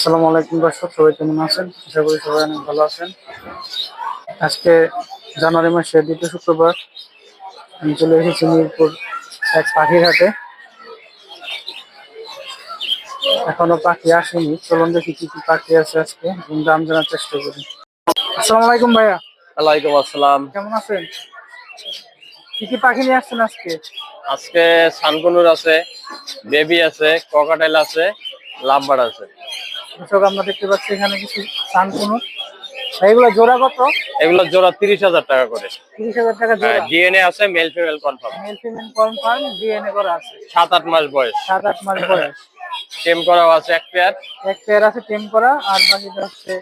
আসসালামু আলাইকুম দর্শক সবাই কেমন আছেন? আশা করি সবাই অনেক ভালো আছেন। আজকে জানুয়ারি মাসের দ্বিতীয় শুক্রবার আমি চলে এসেছি মিরপুর এক পাখির হাটে। এখনও পাখি আসেনি চলুন দেখি কি কি পাখি আছে আজকে দাম জানার চেষ্টা করি। আসসালামু আলাইকুম ভাইয়া। ওয়ালাইকুম আসসালাম। কেমন আছেন? কি কি পাখি নিয়ে আসছেন আজকে? আজকে সানকুনুর আছে বেবি আছে ককাটেল আছে লাভবার্ড আছে। দর্শক আমরা দেখতে পাচ্ছি এখানে কিছু সানকুনো এইগুলো জোড়া কত? এগুলো জোড়া তিরিশ হাজার টাকা করে। তিরিশ হাজার টাকা জোড়া। ডিএনএ আছে male female confirm male female confirm DNA করা আছে। সাত আট মাস বয়স। সাত আট মাস বয়স। টেম করাও আছে এক পেয়ার। এক পেয়ার আছে টেম করা আর বাকিটা হচ্ছে।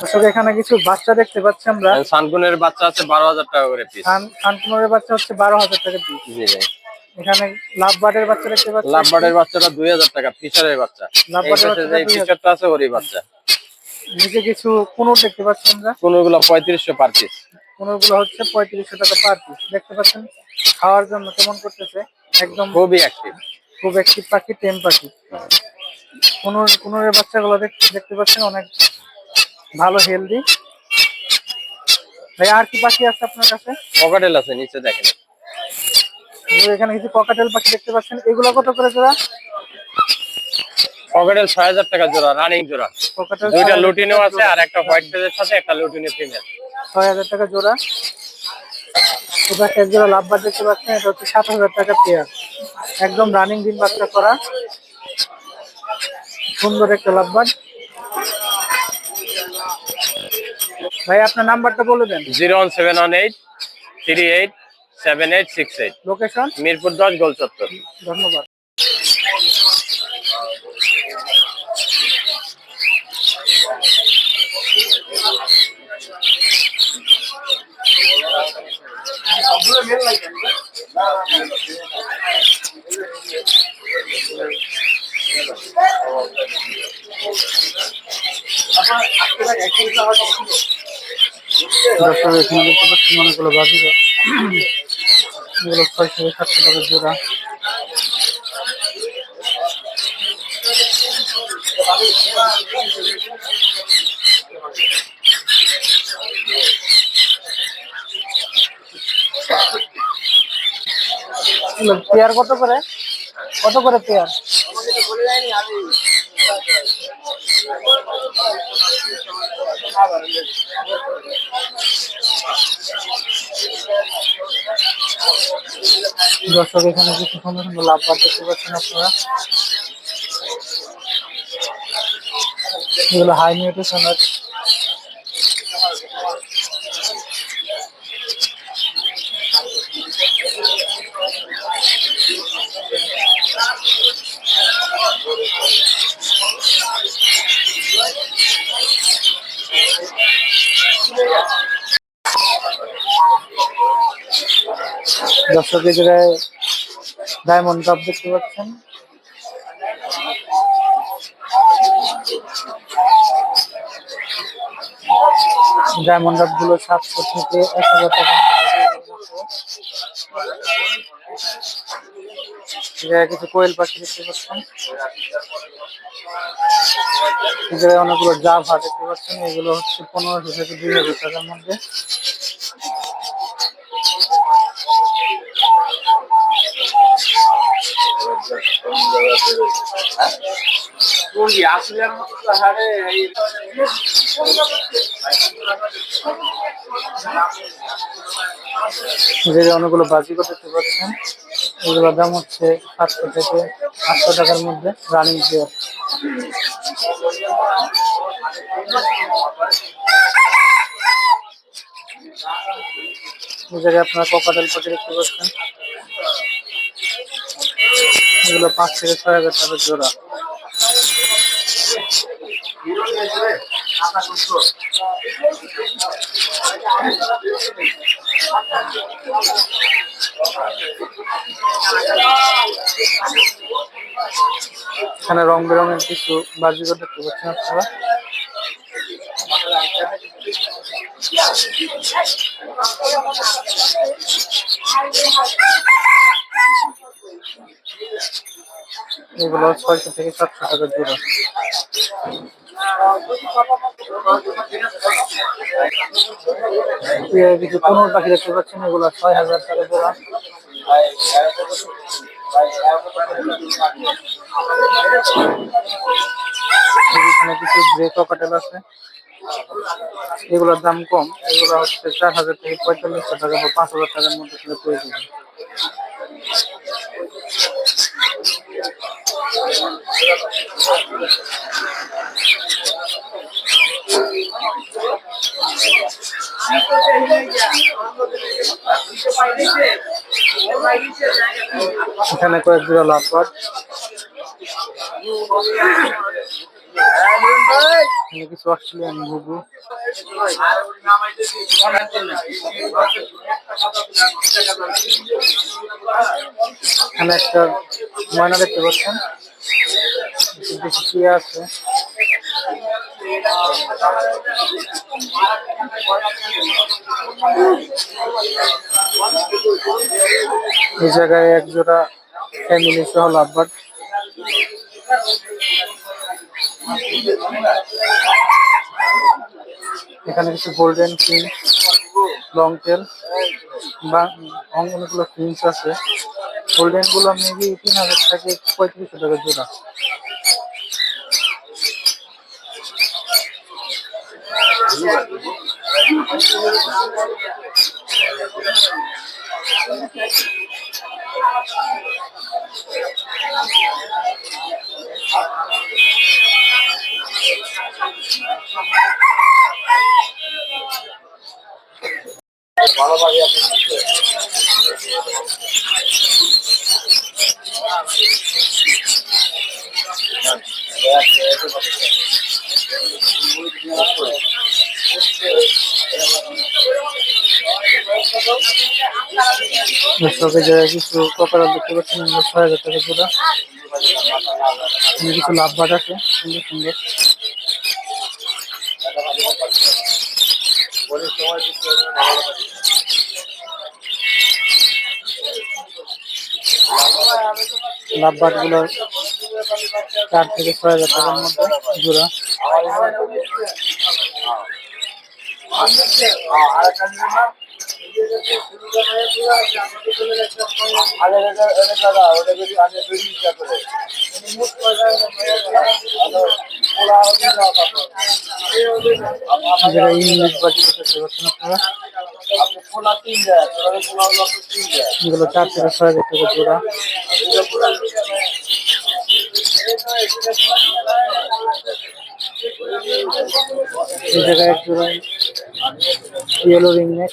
দর্শক এখানে কিছু বাচ্চা দেখতে পাচ্ছি আমরা। সানকুনের বাচ্চা আছে বারো হাজার টাকা করে পিস বাচ্চা হচ্ছে বারো হাজার টাকা পিস জি ভাই এখানে লাভ বার্ডের বাচ্চা দেখতে পাচ্ছি। লাভবার্ডের বাচ্চাটা দুই হাজার টাকা ফিশারের বাচ্চা। লাভবার্ডের বাচ্চাটা এই ফিশারটা আছে ওরই বাচ্চা। নিচে কিছু কুনুর দেখতে পাচ্ছি আমরা। কোনগুলো পঁয়ত্রিশশো পার পিস কুনুরগুলো হচ্ছে পঁয়ত্রিশশো টাকা পার পিস দেখতে পাচ্ছেন খাওয়ার জন্য কেমন করতেছে। একদম খুবই অ্যাক্টিভ খুব একটি পাখি টেম পাখি। কুনুর কুনুরের বাচ্চাগুলো দেখ- দেখতে পাচ্ছেন অনেক ভালো হেলদি ভাই আর কি পাখি আছে আপনার কাছে? ককাটেল আছে নিচে দেখেন। এখানে কিছু ককাটেল পাখি দেখতে পাচ্ছেন? এগুলো কত করে জোড়া? ছয় হাজার টাকা জোড়া রানিং জোড়া। দুইটা লুটিনো আছে আর একটা হোয়াইট ফেজের সাথে একটা লুটিনো ফিমেল ছয় হাজার টাকা জোড়া। এটা এক জোড়া লাভবার দেখতে পাচ্ছেন এটা হচ্ছে সাত হাজার টাকা পেয়ার একদম রানিং দিন বাচ্চা করা। সুন্দর একটা লাভবার ভাই আপনার নাম্বারটা বলে দেন। Seven eight six eight location Mirpur দশ গোল চত্বর। ধন্যবাদ। দর্শক এখানে দেখতে পাচ্ছি অনেকগুলো বাজিঘর এগুলো ছয় থেকে সাতশো টাকা জোড়া। পেয়ার কত করে? কত করে পেয়ার? দর্শক এখানে কিছু সুন্দর সুন্দর লাভ বার দেখতে পাচ্ছেন আপনারা। এগুলো হাই নিউট্রিশনের দর্শক জায়গায় ডায়মন্ড কাপ দেখতে পাচ্ছেন। ডায়মন্ড কাপগুলো সাতশো থেকে এক হাজার টাকা কিছু কোয়েল পাখি দেখতে পাচ্ছেন। অনেকগুলো জাভা দেখতে পাচ্ছেন। এগুলো হচ্ছে পনেরোশো থেকে দুই হাজার টাকার মধ্যে। অনেকগুলো বাজিকো দেখতে পাচ্ছেন এগুলোর দাম হচ্ছে সাতশো থেকে আটশো টাকার মধ্যে রানিং জায়গায় আপনারা ককাটেল পাখি দেখতে পাচ্ছেন। এগুলো পাঁচ থেকে ছয় হাজার টাকা জোড়া। এখানে রং বেরঙের কিছু বাজিকর দেখতে পাচ্ছেন আপনারা। এগুলো ছয়শো থেকে সাতশো টাকা জোড়া। কিছু কোনোর পাখি দেখতে পাচ্ছেন, এগুলো ছয় হাজার টাকা জোড়া। এখানে কিছু গ্রে ককাটেল আছে। এগুলোর দাম কম। এগুলো হচ্ছে চার হাজার থেকে পঁয়তাল্লিশশো টাকা বা পাঁচ হাজার টাকার মধ্যে পেয়ে যাবেন। এখানে কয়েক জোড়া লাভবার কিছু অস্ট্রেলিয়ান ঘুঘু এখানে একটা ময়না দেখতে পাচ্ছেন। আছে। এই জায়গায় এক জোড়া ফ্যামিলি সহ লাভবার এখানে কিছু গোল্ডেন কিং লং টেল বা অনেকগুলো কিংস আছে। গোল্ডেনগুলো মেবি তিন হাজার থেকে পঁয়ত্রিশশো টাকা জোড়া। Thank you. দর্শকের জায়গায় কিছু কপারা দেখতে পাচ্ছেন এগুলো ছয় হাজার টাকা জোড়া কিছু লাভ বাট আছে, সুন্দর সুন্দর। লাভ বাটগুলো চার থেকে ছয় হাজার টাকার মধ্যে জোড়া। যেটা ইংলিশ বাটি দেখতে পাচ্ছেন আপনারা এগুলো চার থেকে ছয় হাজার টাকা জোড়া এই জায়গায় এক জোড়া ইয়েলো রিং নেক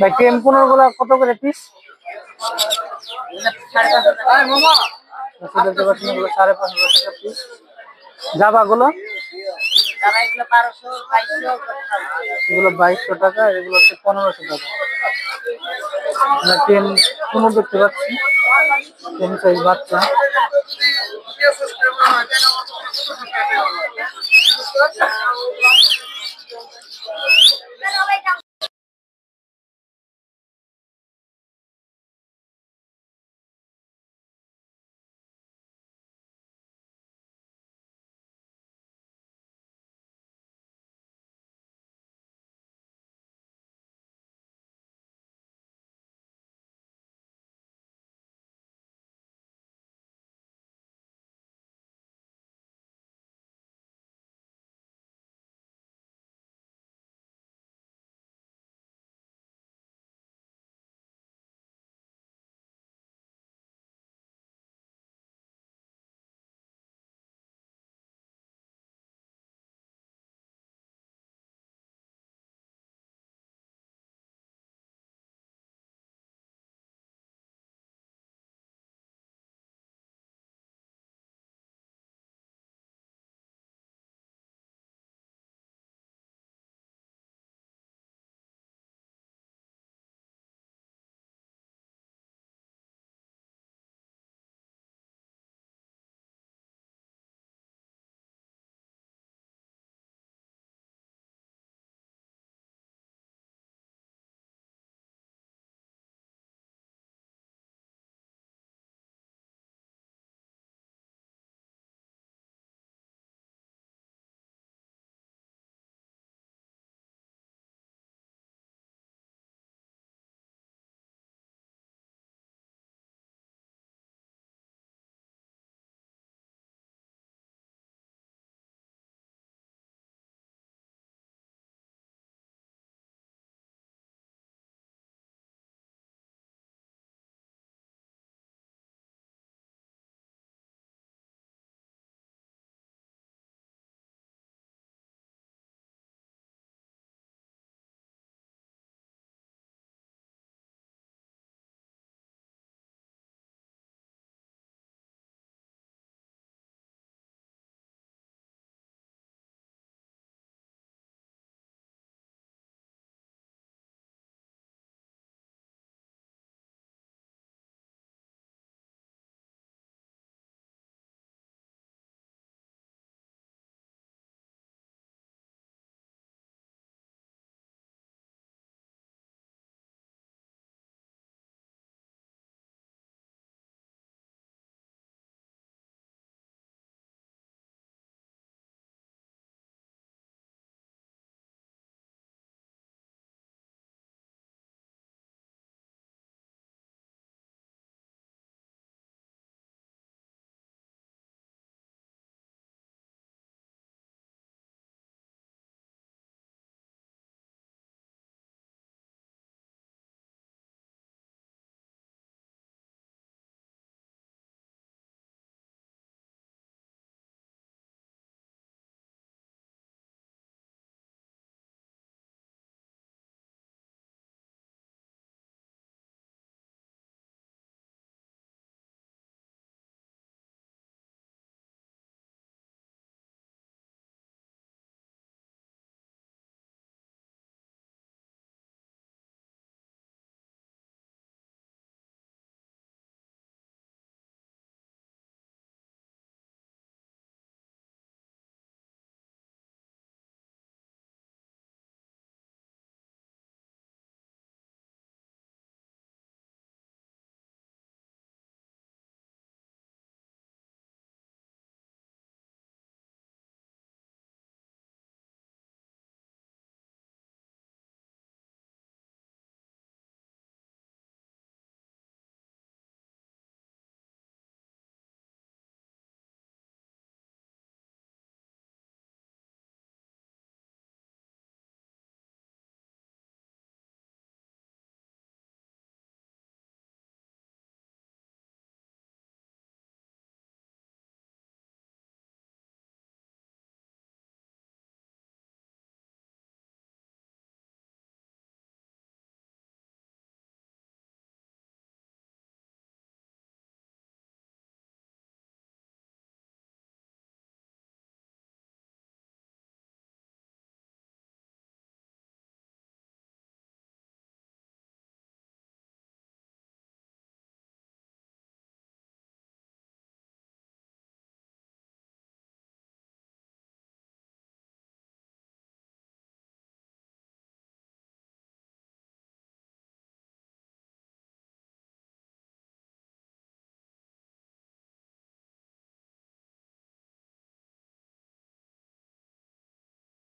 ভাই টেম্পুনোরগুলা কত করে পিস সাড়ে পাঁচশো টাকা। পিস জাবা গুলো? এগুলো বাইশশো টাকা, এগুলো হচ্ছে পনেরোশো টাকা। টেন পুনর দেখতে পাচ্ছি টেন সাইজ বাচ্চা। Thank you.